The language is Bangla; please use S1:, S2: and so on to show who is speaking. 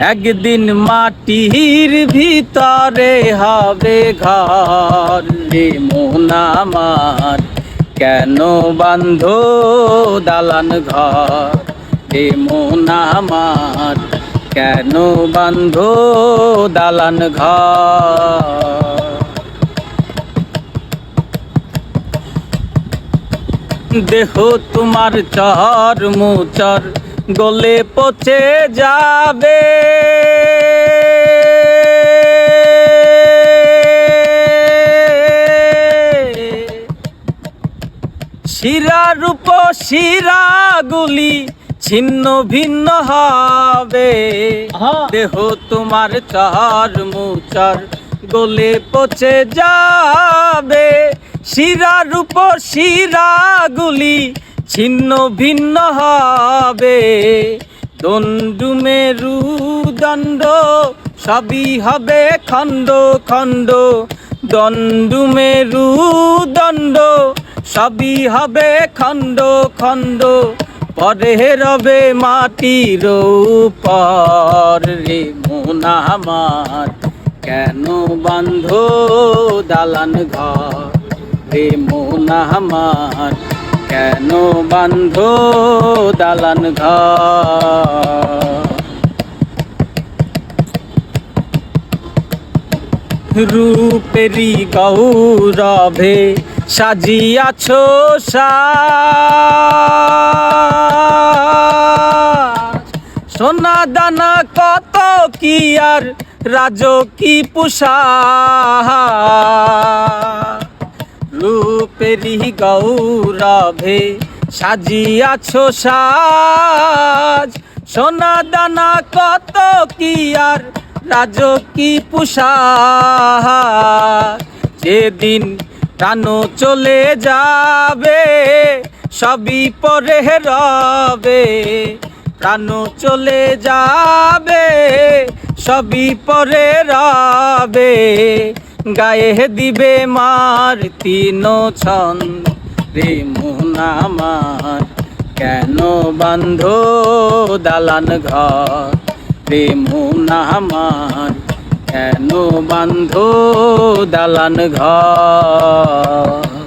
S1: একদিন মাটির ভিতরে হবে ঘর রে মোনামার কেন বান্ধ দালান ঘর রে মোনামার কেন বান্ধ দালান ঘর। দেহ তোমার চর মুচর গলে পচে যাবে। শিরা রূপ শিরাগুলি ছিন্ন ভিন্ন হবে। দেহ তোমার চর মুচর গলে পচে যাবে। শিরা রূপ শিরাগুলি ছিন্ন ভিন্ন হবে। দণ্ডু মেরু দণ্ড, সবই হবে খণ্ড খণ্ড। দণ্ডু মেরু দণ্ড, সবই হবে খণ্ড খণ্ড। পরে রবে মাটির উপর রে মোনা আমার। কেন বান্ধ দালান ঘর রে মোনা আমার? কেন বান্ধ দালান রূপেরি গৌরভে সাজিয়াছ সাজ। সোনা দানা কত কি আর রাজ কি পুষা রূপেরি গৌরভে সাজিয়াছ সাজ। সোনা দানা কত কি আর রাজ কি যেদিন প্রাণ চলে যাবে, সবই পরে রবে। প্রাণ চলে যাবে, সবই পরে রবে। গায়ে দিবে মার তিন ছন্দ রে মুনামার কেন বান্ধ দালান ঘর? রে মুনামার কেন বান্ধ দালান ঘর?